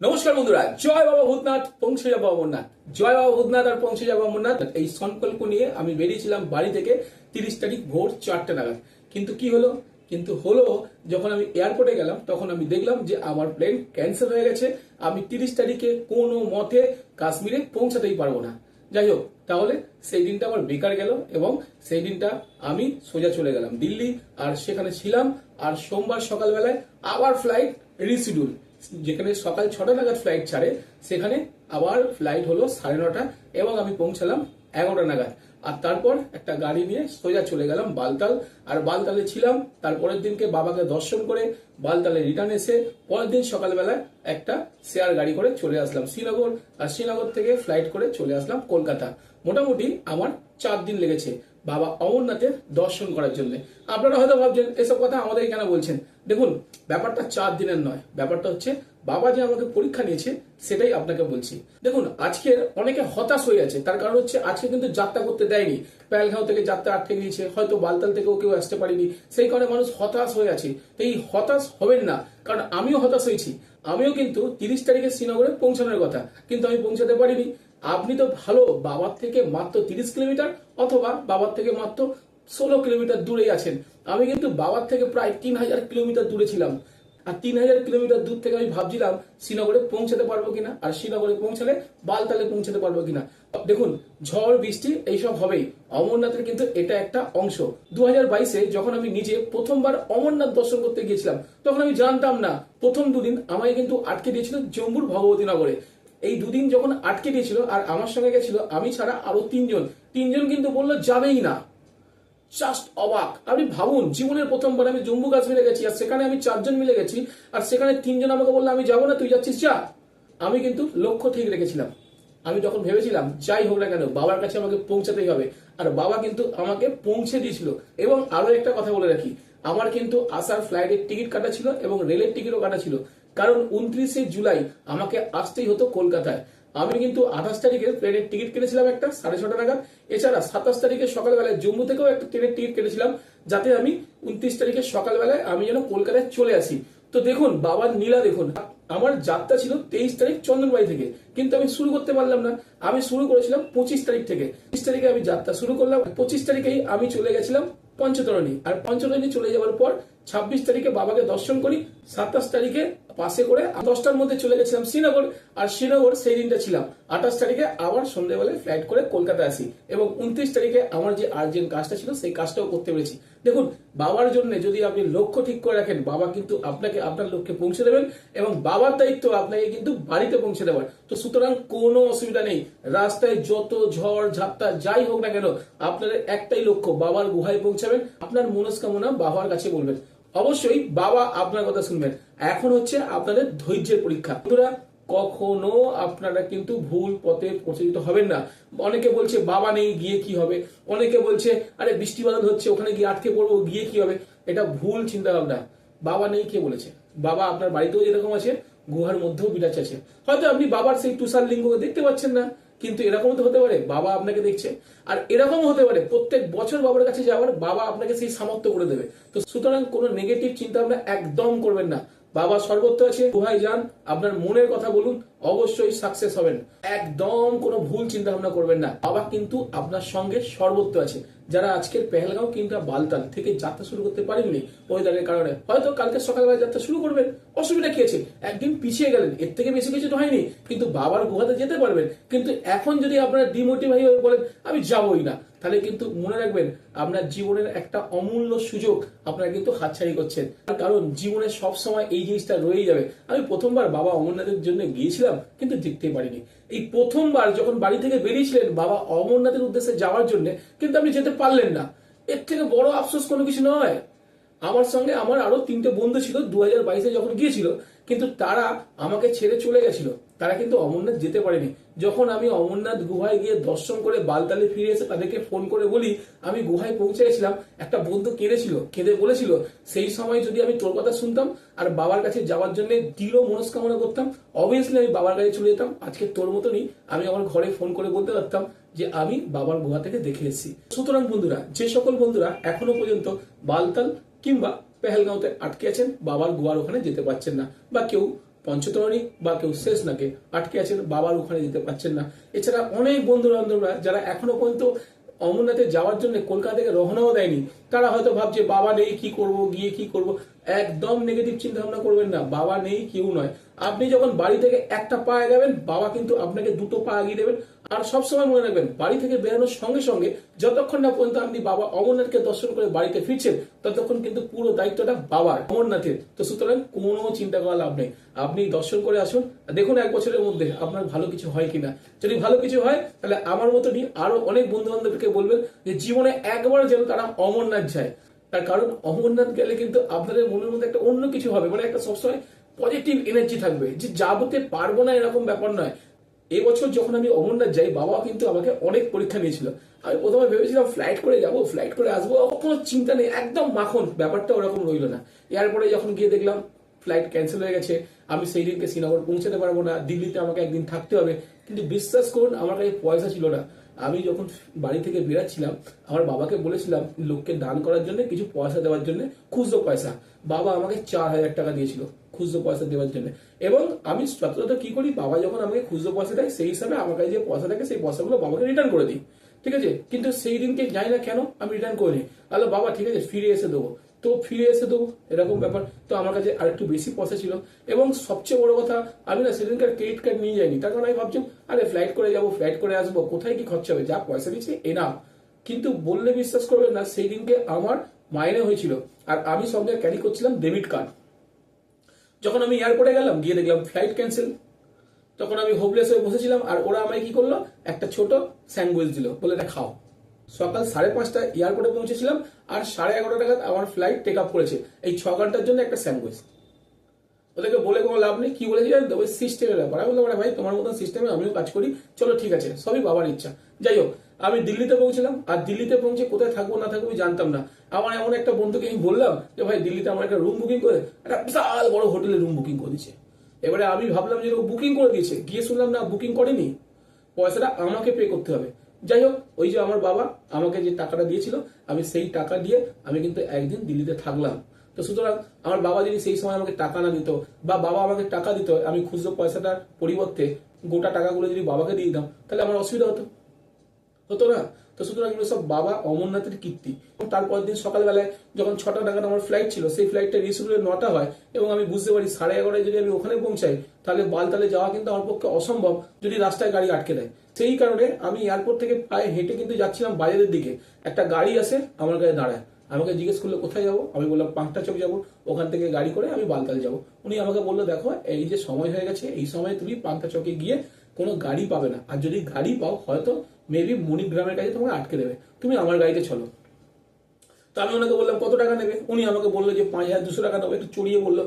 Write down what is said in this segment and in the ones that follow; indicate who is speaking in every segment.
Speaker 1: নমস্কার বন্ধুরা, জয় বাবা ভূতনাথ, পৌঁছে যাব অমরনাথ। জয় বাবা ভূতনাথ আর পৌঁছে যাব অমরনাথ। এই সংকল্প নিয়ে আমি বেরিয়েছিলাম বাড়ি থেকে তিরিশ তারিখ ভোর চারটে নাগাদ। কিন্তু কি হলো? কিন্তু হলো, যখন আমি এয়ারপোর্টে গেলাম, তখন আমি দেখলাম যে আমার প্লেন ক্যান্সেল হয়ে গেছে। আমি তিরিশ তারিখে কোনো মতে কাশ্মীরে পৌঁছাতেই পারব না। যাই হোক, তাহলে সেই দিনটা আমার বেকার গেল এবং সেই দিনটা আমি সোজা চলে গেলাম দিল্লি। আর সেখানে ছিলাম, আর সোমবার সকালবেলায় আবার ফ্লাইট রিসিডিউল যেখানে সকাল ছটা নাগাদ ফ্লাইট ছাড়ে, সেখানে আবার ফ্লাইট হলো সাড়ে নটা এবং আমি পৌঁছালাম এগারোটা নাগাদ। আর তারপর একটা গাড়ি নিয়ে সোজা চলে গেলাম বালতাল। আর বালতালে ছিলাম তারপরের দিনকে বাবাকে দর্শন করে বালতালে রিটার্ন এসে পরের দিন সকালবেলা একটা শেয়ার গাড়ি করে চলে আসলাম শ্রীনগর। আর শ্রীনগর থেকে ফ্লাইট করে চলে আসলাম কলকাতা। মোটামুটি আমার চার দিন লেগেছে। বাবা অমরনাথের দর্শন করার জন্য। আপনারা হয়তো ভাবছেন, এসব কথা আমাদের কেন বলছেন? দেখুন, ব্যাপারটা চার দিনের নয়। ব্যাপারটা হচ্ছে, বাবা যে আমাকে পরীক্ষা নিয়েছে, সেটাই আপনাকে বলছি। দেখুন, আজকে অনেকে হতাশ হয়ে আছে। তার কারণ হচ্ছে, আজকে কিন্তু যাত্রা করতে দেয়নি। প্যালগাঁও থেকে যাত্রা আটকে গিয়েছে হয়তো বালতাল থেকেও কেউ আসতে পারেনি। সেই কারণে মানুষ হতাশ হয়ে আছে। তো এই হতাশ হবেন না, কারণ আমিও হতাশ হয়েছি। আমিও কিন্তু তিরিশ তারিখে শ্রীনগরে পৌঁছানোর কথা, কিন্তু আমি পৌঁছাতে পারিনি। আপনি তো ভালো বাবার থেকে মাত্র তিরিশ কিলোমিটার অথবা বাবার থেকে মাত্র ষোলো কিলোমিটার দূরে আছেন। আমি কিন্তু বাবার থেকে প্রায় তিন হাজার কিলোমিটার দূরে ছিলাম। আর তিন হাজার কিলোমিটার দূর থেকে আমি ভাবছিলাম, শ্রীনগরে পৌঁছাতে পারব কিনা? আর শ্রীনগরে পৌঁছালে বালতালে পৌঁছাতে পারব কিনা? দেখুন, ঝড়, বৃষ্টি, এইসব হবেই। অমরনাথের কিন্তু এটা একটা অংশ। দু হাজার বাইশে যখন আমি নিজে প্রথমবার অমরনাথ দর্শন করতে গিয়েছিলাম, তখন আমি জানতাম না, প্রথম দুদিন আমায় কিন্তু আটকে দিয়েছিল জম্মুর ভগবতী নগরে। এই দুদিন যখন আটকে দিয়েছিল আর আমার সঙ্গে গেছিল, আমি ছাড়া আরও তিনজন। তিনজন কিন্তু বলল, যাবেই না। জাস্ট অবাক। আপনি ভাবুন, জীবনের প্রথমবার আমি জম্মু কাশ্মীরে গেছি আর সেখানে আমি চারজন মিলে গেছি আর সেখানে তিনজন আমাকে বলল, আমি যাব না, তুই যাচ্ছিস, যা। আমি কিন্তু লক্ষ্য ঠিক রেখেছিলাম। আমি তখন ভেবেছিলাম, যাই হোক না কেন, বাবার কাছে আমাকে পৌঁছাতেই হবে। আর বাবা কিন্তু আমাকে পৌঁছে দিয়েছিল। এবং আরও একটা কথা বলে রাখি, আমার কিন্তু আসার ফ্লাইটের টিকিট কাটা ছিল এবং রেলের টিকিটও কাটা ছিল। কারণ উনত্রিশে জুলাই আমাকে আসতেই হতো কলকাতায়। আমি কিন্তু আঠাশ তারিখে ট্রেনের টিকিট কেটেছিলাম একটা, সাড়ে ছটা নাগাদ। এছাড়া সাতাশ তারিখে সকালবেলায় জম্মু থেকেও একটা ট্রেনের টিকিট কেটেছিলাম, যাতে আমি উনত্রিশ তারিখে সকালবেলায় আমি যেন কলকাতায় চলে আসি। তো দেখুন বাবার নীলা দেখুন, আমার যাত্রা ছিল তেইশ তারিখ চন্দনবাড়ি থেকে। কিন্তু আমি শুরু করতে পারলাম না। আমি শুরু করেছিলাম পঁচিশ তারিখ থেকে। পঁচিশ তারিখে আমি যাত্রা শুরু করলাম পঁচিশ তারিখেই আমি চলে গেছিলাম পঞ্চতরণী। আর পঞ্চতরণী চলে যাওয়ার পর ছাব্বিশ তারিখে বাবাকে দর্শন করি, সাতাশ তারিখে পাশে করে দশটার মধ্যে চলে গেছিলাম শ্রীনগর, আর শ্রীনগর সেই দিনটা ছিলাম। আঠাশ তারিখে আবার সন্ধ্যেবেলায় ফ্লাইট করে কলকাতা আসি এবং উনত্রিশ তারিখে আমার যে আর্জেন্ট কাজটা ছিল সেই কাজটাও করতে পেরেছি। দেখুন, বাবার জন্য যদি আপনি লক্ষ্য ঠিক করে রাখেন, বাবা কিন্তু আপনাকে আপনার লক্ষ্যে পৌঁছে দেবেন এবং বাবার দায়িত্ব আপনাকে কিন্তু বাড়িতে পৌঁছে দেওয়ার। তো সুতরাং কোনো অসুবিধা নেই। রাস্তায় যত ঝড়, ঝাপটা যাই হোক না কেন, আপনাদের একটাই লক্ষ্য, বাবার গুহায় পৌঁছাবেন, আপনার মনস্কামনা বাবার কাছে বলবেন। অবশ্যই বাবা আপনার কথা শুনবেন। এখন হচ্ছে আপনাদের ধৈর্যের পরীক্ষা। বন্ধুরা, কখনো আপনারা কিন্তু ভুল পথে প্রচলিত হবেন না। অনেকে বলছে, বাবা নেই, গিয়ে কি হবে? অনেকে বলছে, আরে, বৃষ্টি বাদল হচ্ছে, ওখানে গিয়ে আটকে পড়ব, গিয়ে কি হবে? এটা ভুল চিন্তা ভাবনা বাবা নেই কে বলেছে? বাবা আপনার বাড়িতেও যেরকম আছে, গুহার মধ্যেও বিরাজ আছে। হয়তো আপনি বাবার সেই তুষার লিঙ্গ দেখতে পাচ্ছেন না। কিন্তু এরকম তো হতে পারে, বাবা আপনাকে দেখছে। আর এরকম হতে পারে, প্রত্যেক বছর বাবার কাছে যাওয়ার বাবা আপনাকে সেই সামর্থ্য করে দেবে। তো সুতরাং কোন নেগেটিভ চিন্তা ভাবনা একদম করবেন না। বাবা সর্বত্র আছে গুহায় যান, আপনার মনের কথা বলুন, অবশ্যই সাকসেস হবেন। একদম কোনো ভুল চিন্তা ভাবনা করবেন না। বাবা কিন্তু আপনার সঙ্গে সর্বত্র আছে। যারা আজকের পেহেলগাঁও কিংবা বালতাল থেকে যাত্রা শুরু করতে পারেননি, ওয়েদারের কারণে। হয়তো কালকে সকালবেলা যাত্রা শুরু করবেন। অসুবিধা কি আছে? একদিন পিছিয়ে গেলেন। এর থেকে বেশি কিছু তো হয়নি। কিন্তু বাবার গুহাতে যেতে পারবেন। কিন্তু এখন যদি আপনারা ডিমোটিভাই হয়ে বলেন, আমি যাবই না, তাহলে কিন্তু মনে রাখবেন, আপনার জীবনের একটা অমূল্য সুযোগ আপনারা কিন্তু হাতছাড়ি করছেন। কারণ জীবনে সব সময় এই জিনিসটা রয়েই যাবে। আমি প্রথমবার বাবা অমরনাথের জন্য গিয়েছিলাম, কিন্তু দেখতে পারিনি। এই প্রথমবার যখন বাড়ি থেকে বেরিয়েছিলেন বাবা অমরনাথের উদ্দেশ্যে যাওয়ার জন্য, কিন্তু আপনি যেতে পারলেন না। এর থেকে বড় আফসোস কোনো কিছু নয়। আমার সঙ্গে আমার আরও তিনটে বন্ধু ছিল দু হাজার বাইশে যখন গিয়েছিল, কিন্তু তারা আমাকে ছেড়ে চলে গেছিল। তারা কিন্তু অমরনাথ যেতে পারেনি। যখন আমি অমরনাথ গুহায় গিয়ে দর্শন করে বালতালে ফিরে এসে তাদেরকে ফোন করে বলি, আমি গুহায় পৌঁছে গেছিলাম একটা বন্ধু কেঁদেছিল, কেঁদে বলেছিল, সেই সময় যদি আমি তোর কথা শুনতাম আর বাবার কাছে যাওয়ার জন্য দৃঢ় মনস্কামনা করতাম অবভিয়াসলি আমি বাবার কাছে চলে যেতাম। আজকে তোর মতনই আমি আমার ঘরে ফোন করে বলতে পারতাম যে, আমি বাবার গুহা থেকে দেখে এসেছি। সুতরাং বন্ধুরা, যে সকল বন্ধুরা এখনও পর্যন্ত বালতাল কিংবা পেহেলগাঁওতে আটকে আছেন, বাবার গোয়ার ওখানে যেতে পারছেন না, বা কেউ পঞ্চতরণী বা কেউ শেষ নাকে আটকে আছেন, বাবার ওখানে যেতে পারছেন না। এছাড়া অনেক বন্ধু বান্ধবরা যারা এখনও পর্যন্ত অমরনাথে যাওয়ার জন্য কলকাতা থেকে রওনাও দেয়নি, তারা হয়তো ভাবছে, বাবা নেই, কি করব, গিয়ে কি করব? একদম নেগেটিভ চিন্তা ভাবনা করবেন না। বাবা নেই, কেউ নয়। আপনি যখন বাড়ি থেকে একটা পা এগাবেন, বাবা কিন্তু আপনাকে দুটো পা এগিয়ে দেবেন। আর সবসময় মনে রাখবেন, বাড়ি থেকে বেরোনোর সঙ্গে সঙ্গে যতক্ষণ না পর্যন্ত আপনি বাবা অমরনাথকে দর্শন করে বাড়িতে ফিরছেন, ততক্ষণ কিন্তু পুরো দায়িত্বটা বাবার, অমরনাথের। তো সুতরাং কোনো চিন্তা করার লাভ নেই। আপনি দর্শন করে আসুন। দেখুন এক বছরের মধ্যে আপনার ভালো কিছু হয় কিনা। যদি ভালো কিছু হয়, তাহলে আমার মতনই আরও অনেক বন্ধু বান্ধবকে বলবেন যে, জীবনে একবার যেন তারা অমরনাথ যায়। তার কারণ অমরনাথ গেলে কিন্তু আপনাদের মনের মধ্যে একটা অন্য কিছু হবে মানে একটা সবসময় পজিটিভ এনার্জি থাকবে যে যাবতে পারব না এরকম ব্যাপার নয়। এবছর যখন আমি অমরনাথ যাই, বাবা কিন্তু আমাকে অনেক পরীক্ষা নিয়েছিল। আমি প্রথমে ভেবেছিলাম ফ্লাইট করে যাব ফ্লাইট করে আসব কোনো চিন্তা নেই, একদম মাখন, ব্যাপারটা ওরকম রইল না। এয়ারপোর্টে যখন গিয়ে দেখলাম ফ্লাইট ক্যান্সেল হয়ে গেছে, আমি সেই দিনকে শ্রীনগর পৌঁছাতে পারব না, দিল্লিতে আমাকে একদিন থাকতে হবে। কিন্তু বিশ্বাস করুন, আমার কাছে পয়সা ছিল না। আমি যখন বাড়ি থেকে বেরাচ্ছিলাম, আমার বাবাকে বলেছিলাম, লোককে দান করার জন্য, কিছু পয়সা দেওয়ার জন্য, খুচরো পয়সা। বাবা আমাকে চার হাজার টাকা দিয়েছিল খুচরো পয়সা দেওয়ার জন্য। এবং আমি যথাযথ কি করি? বাবা যখন আমাকে খুচরো পয়সা দেয়, সেই হিসাবে আমার কাছে যে পয়সা থাকে, সেই পয়সাগুলো বাবাকে রিটার্ন করে দিই। ঠিক আছে? কিন্তু সেই দিনকে যাই না কেন, আমি রিটার্ন করে নিই আলো বাবা, ঠিক আছে, ফিরে এসে দেবো। তো ফিরে এসে দেবো এরকম ব্যাপার। তো আমার কাছে আর একটু বেশি পয়সা ছিল এবং সবচেয়ে বড় কথা আমি না সেদিনকার ক্রেডিট কার্ড নিয়ে যাইনি। তার কারণ আমি ভাবছি আরে ফ্লাইট করে যাব ফ্লাইট করে আসব কোথায় কি খরচা হবে? যা পয়সা দিচ্ছি এনা কিন্তু বললে বিশ্বাস করবেন না সেই দিনকে আমার মাইনে হয়েছিল। আর আমি সঙ্গে ক্যারি করছিলাম ডেবিট কার্ড যখন আমি এয়ারপোর্টে গেলাম গিয়ে দেখলাম ফ্লাইট ক্যান্সেল তখন আমি হোপলেস হয়ে বসেছিলাম আর ওরা আমায় কি করল? একটা ছোট স্যান্ডউইচ দিল। বলে এটা খাও। সকাল সাড়ে পাঁচটা এয়ারপোর্টে পৌঁছেছিলাম আর সাড়ে এগারোটা নাগাদ আমার ফ্লাইট টেক আপ করেছে। এই ছ ঘণ্টার জন্য একটা স্যান্ডউইচ ওদেরকে বলে কোনো লাভ নেই, কি বলেছি জানেন ওই সিস্টেমের ব্যাপার। আমি বললাম ভাই, তোমার মতন সিস্টেমে আমিও কাজ করি। চলো ঠিক আছে, সবই বাবার ইচ্ছা। যাই হোক, আমি দিল্লিতে পৌঁছলাম। আর দিল্লিতে পৌঁছে কোথায় থাকব, না থাকব জানতাম না। আমার এমন একটা বন্ধুকে আমি বললাম যে, ভাই, দিল্লিতে আমার একটা রুম বুকিং করে, একটা বিশাল বড় হোটেলে রুম বুকিং করে দিচ্ছে এবারে আমি ভাবলাম যে বুকিং করে দিয়েছে। গিয়ে শুনলাম, না বুকিং করেনি। পয়সাটা আমাকে পে করতে হবে। যাই হোক, ওই যে আমার বাবা আমাকে যে টাকাটা দিয়েছিল, আমি সেই টাকা দিয়ে আমি কিন্তু একদিন দিল্লিতে থাকলাম। তো সুতরাং আমার বাবা যদি সেই সময় আমাকে টাকা না দিত বা বাবা আমাকে টাকা দিত, আমি খুচরো পয়সাটার পরিবর্তে গোটা টাকাগুলো যদি বাবাকে দিয়ে দিতাম, তাহলে আমার অসুবিধা হতো। হতো না। তো সুতরাং এগুলো সব বাবা অমরনাথের কীর্তি। তারপর দিন সকালবেলায় যখন ছটা নাগাদ আমার ফ্লাইট ছিল, সেই ফ্লাইটটা রিসিভ নটা হয়, এবং আমি বুঝতে পারি সাড়ে এগারোটায় যদি আমি ওখানে পৌঁছাই তাহলে বালতালে যাওয়া কিন্তু আমার পক্ষে অসম্ভব যদি রাস্তায় গাড়ি আটকে দেয়। সেই কারণে আমি এয়ারপোর্ট থেকে প্রায় হেঁটে কিন্তু যাচ্ছিলাম বাজারের দিকে। একটা গাড়ি আসে, আমার কাছে দাঁড়ায়। আমাকে জিজ্ঞেস করল, কোথায় যাব? আমি বললাম, পাঁচটা চোখ যাব। ওখান থেকে গাড়ি করে আমি বালতাল যাব। উনি আমাকে বলল, দেখো, এই যে সময় হয়ে গেছে, এই সময় তুমি পান্তা চকে গিয়ে কোনো গাড়ি পাবে না। আর যদি গাড়ি পাও, হয়তো মেবি মণিগ্রামের কাছে তোমাকে আটকে দেবে। তুমি আমার গাড়িতে চলো। আমি ওনাকে বললাম, কত টাকা নেবে? উনি আমাকে বলল যে, পাঁচ হাজার দুশো টাকা নেব একটু চড়িয়ে বলল।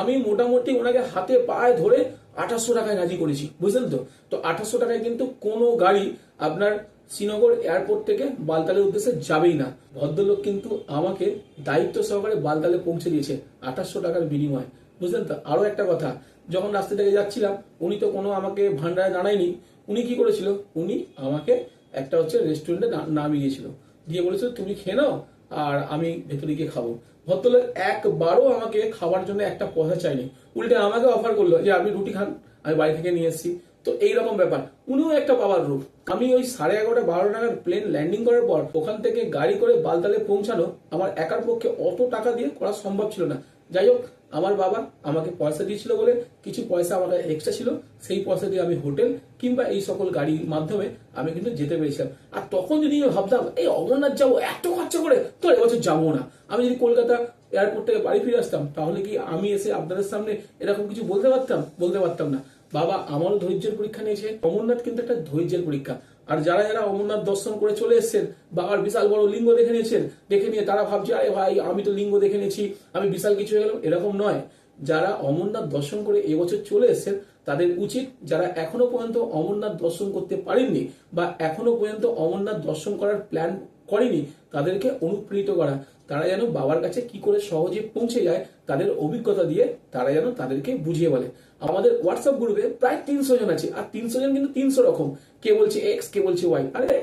Speaker 1: আমি মোটামুটি ওনাকে হাতে পায়ে ধরে আঠাশশো টাকায় রাজি করেছি, বুঝলেন তো? তো আঠাশশো টাকায় কিন্তু কোনো গাড়ি আপনার শ্রীনগর এয়ারপোর্ট থেকে বালতালের উদ্দেশ্যে যাবেই না। ভদ্রলোক কিন্তু আমাকে দায়িত্ব সহকারে বালতালে পৌঁছে দিয়েছে, আঠাশশো টাকার বিনিময়, বুঝলেন তো? আরও একটা কথা, যখন রাস্তা থেকে যাচ্ছিলাম, উনি তো কোনো আমাকে ভান্ডারে দাঁড়ায়নি। উনি কি করেছিল? উনি আমাকে একটা হচ্ছে রেস্টুরেন্টে নামিয়ে দিয়েছিল। দিয়ে বলেছিল, তুমি খেয়ে নাও আর আমি ভেতরে গিয়ে খাব। ভদ্রলোক একবারও আমাকে খাওয়ার জন্য একটা পয়সা চাইনি উল্টে আমাকে অফার করল যে, আপনি রুটি খান, আমি বাড়ি থেকে নিয়ে এসেছি। তো এইরকম ব্যাপার। উনিও একটা পাওয়ার রূপ। আমি ওই সাড়ে এগারোটা, বারো টাকার প্লেন ল্যান্ডিং করার পর ওখান থেকে গাড়ি করে বালতালে পৌঁছানো আমার একার পক্ষে অত টাকা দিয়ে করা সম্ভব ছিল না। যাই হোক আমার বাবা আমাকে পয়সা দিয়েছিল বলে কিছু পয়সা আমার এক্সট্রা ছিল, সেই পয়সা দিয়ে আমি হোটেল কিংবা এই সকল গাড়ির মাধ্যমে আমি কিন্তু যেতে পেরেছিলাম। আর তখন যদি আমি ভাবতাম, এই অমরনাথ যাব, এত খরচা করে তো এবছর যাব না। আমি যদি কলকাতা এয়ারপোর্ট থেকে বাড়ি ফিরে আসতাম, তাহলে কি আমি এসে আপনাদের সামনে এরকম কিছু বলতে পারতাম? বলতে পারতাম না। বাবা আমারও ধৈর্যের পরীক্ষা নিয়েছে। অমরনাথ কিন্তু একটা ধৈর্যের পরীক্ষা। আর যারা যারা অমরনাথ দর্শন করে চলে এসেছেন বাবার বিশাল বড় লিঙ্গ দেখে নিয়েছেন, দেখে নিয়ে তারা ভাবছে, আরে ভাই, আমি তো লিঙ্গ দেখে নিয়েছি, আমি বিশাল কিছু হয়ে গেলাম। এরকম নয়। যারা অমরনাথ দর্শন করে এবছর চলে এসেছেন, তাদের উচিত যারা এখনও পর্যন্ত অমরনাথ দর্শন করতে পারেননি বা এখনও পর্যন্ত অমরনাথ দর্শন করার প্ল্যান করেনি তাদেরকে অনুপ্রেরিত করা। তারা যেন বাবার কাছে কি করে সহজে পৌঁছে যায়, তাদের অভিজ্ঞতা দিয়ে তারা যেন তাদেরকে বুঝিয়ে বলে। আমাদের হোয়াটসঅ্যাপ গ্রুপে প্রায় তিনশো জন আছে, আর তিনশো জন কিন্তু তিনশো রকম। কে বলছে এক্স কে বলছে ওয়াই আরে,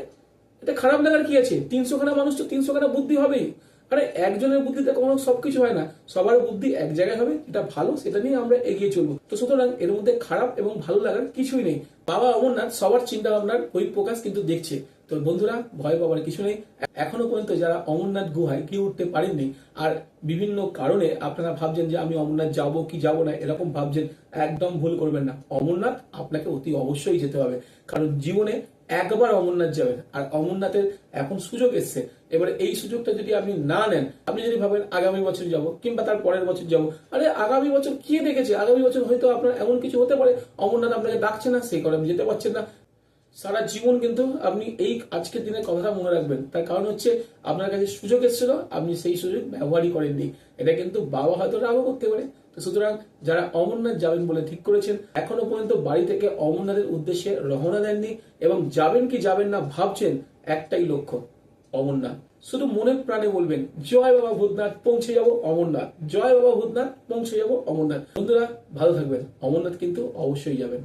Speaker 1: এটা খারাপ লাগার কি আছে? তিনশো খানা মানুষ তো তিনশো খানা বুদ্ধি হবেই। আরে একজনের বুদ্ধিতে কোনো সবকিছু হয় না। সবার বুদ্ধি এক জায়গায় হবে এটা ভালো সেটা নিয়ে আমরা এগিয়ে চলবো। তো সুতরাং এর মধ্যে খারাপ এবং ভালো লাগার কিছুই নেই। বাবা অমরনাথ সবার চিন্তা ভাবনার ওই প্রকাশ কিন্তু দেখছে। তো বন্ধুরা, ভয় পাবার কিছু নেই। এখনও পর্যন্ত যারা অমরনাথ গুহায় গিয়ে উঠতে পারেননি, আর বিভিন্ন কারণে আপনারা ভাবছেন যে আমি অমরনাথ যাব কি যাব না, এরকম ভাবছেন, একদম ভুল করবেন না। অমরনাথ আপনাকে অতি অবশ্যই যেতে হবে। কারণ জীবনে একবার অমরনাথ যাবেন। আর অমরনাথের এখন সুযোগ এসছে। এবার এই সুযোগটা যদি আপনি না নেন, আপনি যদি ভাবেন আগামী বছর যাব কিংবা তার পরের বছর যাব, আরে আগামী বছর কি দেখেছে? আগামী বছর হয়তো আপনার এমন কিছু হতে পারে। অমরনাথ আপনাকে ডাকছে না সেই কারণে যেতে পারছেন না। সারা জীবন কিন্তু আপনি এই আজকের দিনের কথাটা মনে রাখবেন। তার কারণ হচ্ছে আপনার কাছে সুযোগ এসেছিল, আপনি সেই সুযোগ ব্যবহারই করেননি। এটা কিন্তু বাবা হয়তো রাগও করতে পারে। তো সুতরাং যারা অমরনাথ যাবেন বলে ঠিক করেছেন, এখনও পর্যন্ত বাড়ি থেকে অমরনাথের উদ্দেশ্যে রওনা দেননি এবং যাবেন কি যাবেন না ভাবছেন একটাই লক্ষ্য, অমরনাথ। শুধু মনের প্রাণে বলবেন, জয় বাবা ভূতনাথ, পৌঁছে যাব অমরনাথ। জয় বাবা ভূতনাথ, পৌঁছে যাব অমরনাথ। বন্ধুরা, ভালো থাকবেন। অমরনাথ কিন্তু অবশ্যই যাবেন।